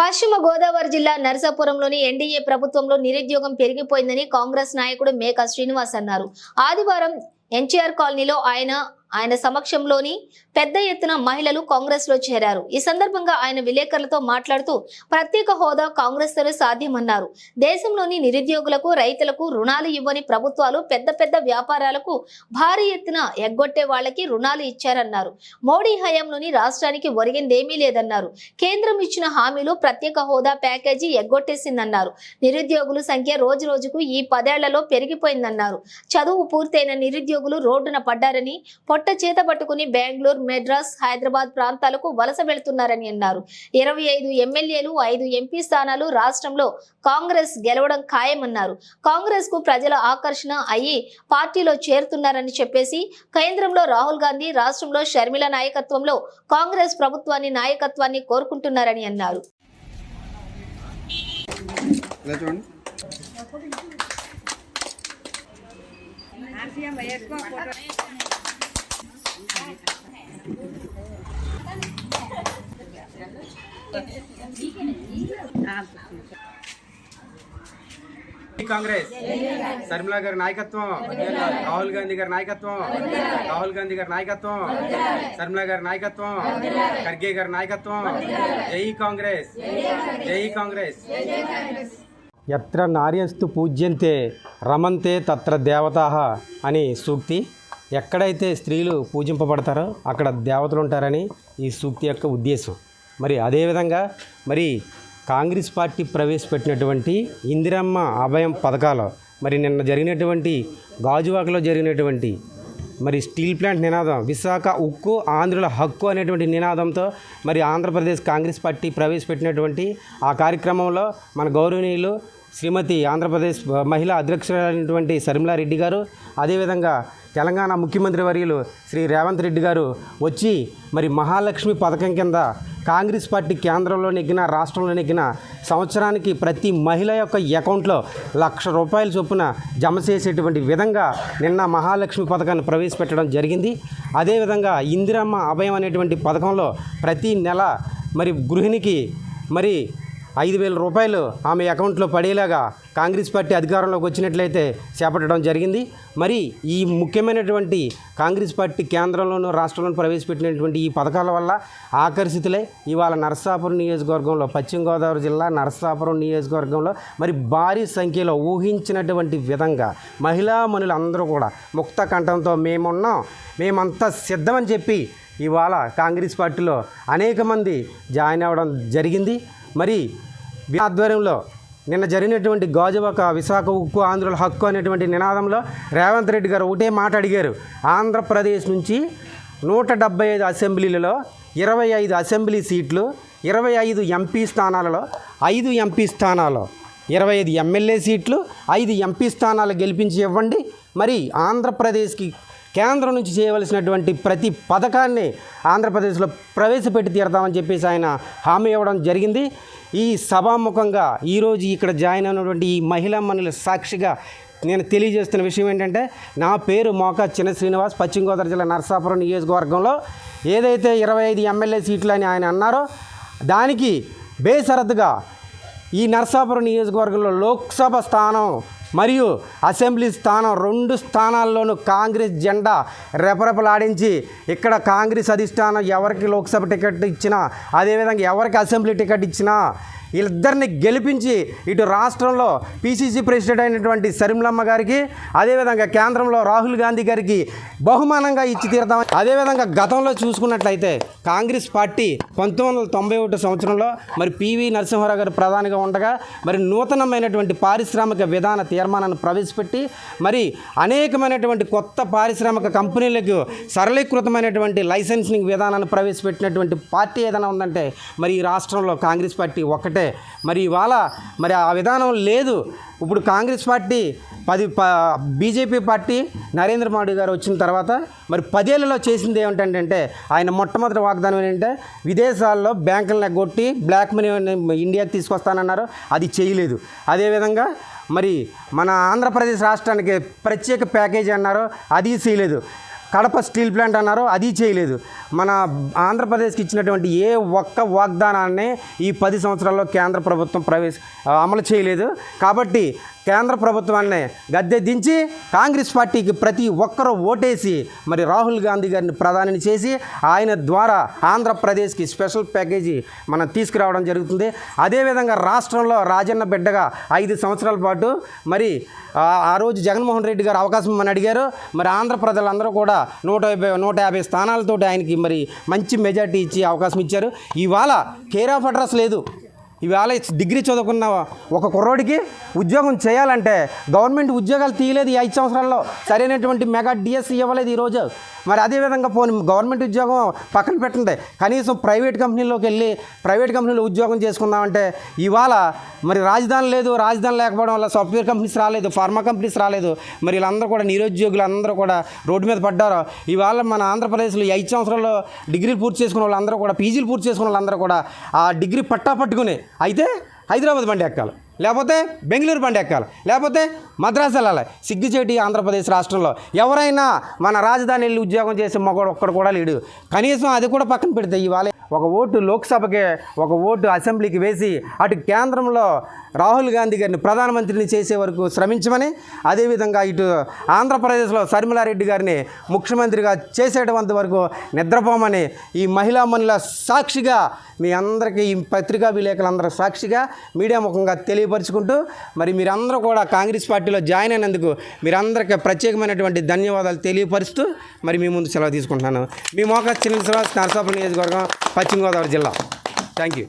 పశ్చిమ గోదావరి జిల్లా నరసాపురంలోని ఎన్డీఏ ప్రభుత్వంలో నిరుద్యోగం పెరిగిపోయిందని కాంగ్రెస్ నాయకుడు మేకా శ్రీనివాస్ అన్నారు. ఆదివారం ఎన్టీఆర్ కాలనీలో ఆయన ఆయన సమక్షంలోని పెద్ద ఎత్తున మహిళలు కాంగ్రెస్లో చేరారు. ఈ సందర్భంగా ఆయన విలేకరులతో మాట్లాడుతూ ప్రత్యేక హోదా కాంగ్రెస్ తోనే సాధ్యమన్నారు. దేశంలోని నిరుద్యోగులకు రైతులకు రుణాలు ఇవ్వని ప్రభుత్వాలు పెద్ద పెద్ద వ్యాపారాలకు భారీ ఎత్తున ఎగ్గొట్టే వాళ్ళకి రుణాలు ఇచ్చారన్నారు. మోడీ హయాంలోని రాష్ట్రానికి ఒరిగిందేమీ లేదన్నారు. కేంద్రం ఇచ్చిన హామీలు ప్రత్యేక హోదా ప్యాకేజీ ఎగ్గొట్టేసిందన్నారు. నిరుద్యోగుల సంఖ్య రోజు రోజుకు ఈ పదేళ్ళలో పెరిగిపోయిందన్నారు. చదువు పూర్తయిన నిరుద్యోగులు రోడ్డున పడ్డారని పొట్ట చేత పట్టుకుని బెంగళూరు మెడ్రాస్ హైదరాబాద్ ప్రాంతాలకు వలస వెళ్తున్నారని అన్నారు. ఇరవై ఐదు ఎమ్మెల్యేలు ఐదు ఎంపీ స్థానాలు రాష్ట్రంలో కాంగ్రెస్ గెలవడం ఖాయమన్నారు. కాంగ్రెస్కు ప్రజల ఆకర్షణ అయ్యి పార్టీలో చేరుతున్నారని చెప్పేసి కేంద్రంలో రాహుల్ గాంధీ రాష్ట్రంలో షర్మిల నాయకత్వంలో కాంగ్రెస్ ప్రభుత్వాన్ని నాయకత్వాన్ని కోరుకుంటున్నారని అన్నారు. కాంగ్రెస్. శర్మిలా గారి నాయకత్వం. రాహుల్ గాంధీ గారి నాయకత్వం. రాహుల్ గాంధీ గారి నాయకత్వం. శర్మిలా గారి నాయకత్వం. ఖర్గే గారి నాయకత్వం. జై కాంగ్రెస్. జై కాంగ్రెస్. ఎత్ర నార్యస్తు పూజ్యంతే రమంతే తత్ర దేవతా అని సూక్తి ఎక్కడైతే స్త్రీలు పూజింపబడతారో అక్కడ దేవతలు ఉంటారని ఈ సూక్తి యొక్క ఉద్దేశం. మరి అదేవిధంగా మరి కాంగ్రెస్ పార్టీ ప్రవేశపెట్టినటువంటి ఇందిరమ్మ అభయం పథకాలు మరి నిన్న జరిగినటువంటి గాజువాకలో జరిగినటువంటి మరి స్టీల్ ప్లాంట్ నినాదం విశాఖ ఉక్కు ఆంధ్రుల హక్కు అనేటువంటి నినాదంతో మరి ఆంధ్రప్రదేశ్ కాంగ్రెస్ పార్టీ ప్రవేశపెట్టినటువంటి ఆ కార్యక్రమంలో మన గౌరవనీయులు శ్రీమతి ఆంధ్రప్రదేశ్ మహిళా అధ్యక్షురాలైనటువంటి శర్మిలారెడ్డి గారు అదేవిధంగా తెలంగాణ ముఖ్యమంత్రి వర్యులు శ్రీ రేవంత్ రెడ్డి గారు వచ్చి మరి మహాలక్ష్మి పథకం కింద కాంగ్రెస్ పార్టీ కేంద్రంలో నెగ్గిన రాష్ట్రంలో నెగ్గిన సంవత్సరానికి ప్రతి మహిళ యొక్క అకౌంట్లో లక్ష రూపాయల చొప్పున జమ చేసేటువంటి విధంగా నిన్న మహాలక్ష్మి పథకాన్ని ప్రవేశపెట్టడం జరిగింది. అదేవిధంగా ఇందిరమ్మ అభయం అనేటువంటి పథకంలో ప్రతి నెల మరి గృహిణికి మరి ఐదు వేల రూపాయలు ఆమె అకౌంట్లో పడేలాగా కాంగ్రెస్ పార్టీ అధికారంలోకి వచ్చినట్లయితే చేపట్టడం జరిగింది. మరి ఈ ముఖ్యమైనటువంటి కాంగ్రెస్ పార్టీ కేంద్రంలోనూ రాష్ట్రంలోనూ ప్రవేశపెట్టినటువంటి ఈ పథకాల వల్ల ఆకర్షితులై ఇవాళ నరసాపురం నియోజకవర్గంలో పశ్చిమ గోదావరి జిల్లా నరసాపురం నియోజకవర్గంలో మరి భారీ సంఖ్యలో ఊహించినటువంటి విధంగా మహిళా మనులందరూ కూడా ముక్త కంఠంతో మేమున్నాం మేమంతా సిద్ధమని చెప్పి ఇవాళ కాంగ్రెస్ పార్టీలో అనేక మంది జాయిన్ అవ్వడం జరిగింది. మరి ఆధ్వర్యంలో నిన్న జరిగినటువంటి గాజువాక విశాఖ ఉక్కు ఆంధ్రుల హక్కు అనేటువంటి నినాదంలో రేవంత్ రెడ్డి గారు ఒకటే మాట అడిగారు. ఆంధ్రప్రదేశ్ నుంచి నూట డెబ్బై ఐదు అసెంబ్లీలలో ఇరవై ఐదు అసెంబ్లీ సీట్లు ఇరవై ఐదు ఎంపీ స్థానాలలో ఐదు ఎంపీ స్థానాలు ఇరవై ఐదు ఎమ్మెల్యే సీట్లు ఐదు ఎంపీ స్థానాలు గెలిపించి ఇవ్వండి. మరి ఆంధ్రప్రదేశ్కి కేంద్రం నుంచి చేయవలసినటువంటి ప్రతి పథకాన్ని ఆంధ్రప్రదేశ్లో ప్రవేశపెట్టి తీరతామని చెప్పేసి ఆయన హామీ ఇవ్వడం జరిగింది. ఈ సభాముఖంగా ఈరోజు ఇక్కడ జాయిన్ అయినటువంటి ఈ మహిళా మనుల సాక్షిగా నేను తెలియజేస్తున్న విషయం ఏంటంటే నా పేరు మోకా చిన్న శ్రీనివాస్ పశ్చిమ గోదావరి జిల్లా నర్సాపురం నియోజకవర్గంలో ఏదైతే ఇరవై ఐదు ఎమ్మెల్యే సీట్లు అని ఆయన అన్నారో దానికి బేసరద్దుగా ఈ నరసాపురం నియోజకవర్గంలో లోక్సభ స్థానం మరియు అసెంబ్లీ స్థానం రెండు స్థానాల్లోనూ కాంగ్రెస్ జెండా రెపరెపలాడించి ఇక్కడ కాంగ్రెస్ అధిష్టానం ఎవరికి లోక్సభ టికెట్ ఇచ్చినా అదేవిధంగా ఎవరికి అసెంబ్లీ టికెట్ ఇచ్చినా వీళ్ళిద్దరిని గెలిపించి ఇటు రాష్ట్రంలో పిసిసి ప్రెసిడెంట్ అయినటువంటి సరిమలమ్మ గారికి అదేవిధంగా కేంద్రంలో రాహుల్ గాంధీ గారికి బహుమానంగా ఇచ్చి తీరుతాం. అదేవిధంగా గతంలో చూసుకున్నట్లయితే కాంగ్రెస్ పార్టీ పంతొమ్మిది వందల తొంభై ఒకటి సంవత్సరంలో మరి పివి నరసింహారావు గారు ప్రధానిగా ఉండగా మరి నూతనమైనటువంటి పారిశ్రామిక విధాన తీర్మానాన్ని ప్రవేశపెట్టి మరి అనేకమైనటువంటి కొత్త పారిశ్రామిక కంపెనీలకు సరళీకృతమైనటువంటి లైసెన్సింగ్ విధానాన్ని ప్రవేశపెట్టినటువంటి పార్టీ ఏదైనా ఉందంటే మరి ఈ రాష్ట్రంలో కాంగ్రెస్ పార్టీ ఒక్కటే. మరి ఇవాళ మరి ఆ విధానం లేదు. ఇప్పుడు కాంగ్రెస్ పార్టీ పది ప బీజేపీ పార్టీ నరేంద్ర మోడీ గారు వచ్చిన తర్వాత మరి పదేళ్ళలో చేసింది ఏమిటంటే ఆయన మొట్టమొదటి వాగ్దానం ఏంటంటే విదేశాల్లో బ్యాంకులను ఎగ్గొట్టి బ్లాక్ మనీ ఇండియాకి తీసుకొస్తానన్నారు. అది చేయలేదు. అదేవిధంగా మరి మన ఆంధ్రప్రదేశ్ రాష్ట్రానికి ప్రత్యేక ప్యాకేజీ అన్నారు అది చేయలేదు. కడప స్టీల్ ప్లాంట్ అన్నారు అది చేయలేదు. మన ఆంధ్రప్రదేశ్కి ఇచ్చినటువంటి ఏ ఒక్క వాగ్దానాన్ని ఈ పది సంవత్సరాల్లో కేంద్ర ప్రభుత్వం ప్రవేశ అమలు చేయలేదు. కాబట్టి కేంద్ర ప్రభుత్వాన్ని గద్దె దించి కాంగ్రెస్ పార్టీకి ప్రతి ఒక్కరూ ఓటేసి మరి రాహుల్ గాంధీ గారిని ప్రధానిని చేసి ఆయన ద్వారా ఆంధ్రప్రదేశ్కి స్పెషల్ ప్యాకేజీ మనం తీసుకురావడం జరుగుతుంది. అదేవిధంగా రాష్ట్రంలో రాజన్న బిడ్డగా ఐదు సంవత్సరాల పాటు మరి ఆ- రోజు జగన్మోహన్ రెడ్డి గారు అవకాశం మన అడిగారు. మరి ఆంధ్ర ప్రజలందరూ కూడా నూట యాభై నూట యాభై స్థానాలతోటి ఆయనకి మరి మంచి మెజార్టీ ఇచ్చి అవకాశం ఇచ్చారు. ఇవాళ కేర్ ఆఫ్ అడ్రస్ లేదు. ఇవాళ డిగ్రీ చదువుకున్న ఒక కుర్రోడికి ఉద్యోగం చేయాలంటే గవర్నమెంట్ ఉద్యోగాలు తీయలేదు ఈ ఐదు సంవత్సరాల్లో. సరైనటువంటి మెగా డిఎస్సి ఇవ్వలేదు ఈరోజు. మరి అదేవిధంగా పోనీ గవర్నమెంట్ ఉద్యోగం పక్కన పెట్టండి. కనీసం ప్రైవేట్ కంపెనీలోకి వెళ్ళి ప్రైవేట్ కంపెనీలో ఉద్యోగం చేసుకుందామంటే ఇవాళ మరి రాజధాని లేదు రాజధాని లేకపోవడం వల్ల సాఫ్ట్వేర్ కంపెనీస్ రాలేదు ఫార్మా కంపెనీస్ రాలేదు. మరి వీళ్ళందరూ కూడా నిరుద్యోగులు అందరూ కూడా రోడ్డు మీద పడ్డారు. ఇవాళ మన ఆంధ్రప్రదేశ్లో ఐదు సంవత్సరాల్లో డిగ్రీలు పూర్తి చేసుకున్న వాళ్ళందరూ కూడా పీజీలు పూర్తి చేసుకున్న వాళ్ళందరూ కూడా ఆ డిగ్రీ పట్టా పట్టుకుని అయితే హైదరాబాద్ బండి ఎక్కాలి. లేకపోతే బెంగళూరు బండి ఎక్కాలి. లేకపోతే మద్రాసు వెళ్ళాలి. సిగ్గుచేటి ఆంధ్రప్రదేశ్ రాష్ట్రంలో ఎవరైనా మన రాజధాని వెళ్ళి ఉద్యోగం చేసే మగవాడు ఒక్కడు కూడా లేడు. కనీసం అది కూడా పక్కన పెడితే ఇవాళ ఒక ఓటు లోక్సభకి ఒక ఓటు అసెంబ్లీకి వేసి అటు కేంద్రంలో రాహుల్ గాంధీ గారిని ప్రధానమంత్రిని చేసే వరకు శ్రమించమని అదేవిధంగా ఇటు ఆంధ్రప్రదేశ్లో శర్మిలారెడ్డి గారిని ముఖ్యమంత్రిగా చేసేటంత వరకు నిద్రపోమని ఈ మహిళా మనుల సాక్షిగా మీ అందరికీ ఈ పత్రికా విలేకరులందరూ సాక్షిగా మీడియా ముఖంగా తెలియపరుచుకుంటూ మరి మీరందరూ కూడా కాంగ్రెస్ పార్టీలో జాయిన్ అయినందుకు మీరందరికీ ప్రత్యేకమైనటువంటి ధన్యవాదాలు తెలియపరుస్తూ మరి మీ ముందు సెలవు తీసుకుంటున్నాను. మీ మోకా చిన్న శ్రీనివాస్ నరసాపురం నియోజకవర్గం పశ్చిమ గోదావరి జిల్లా. Thank you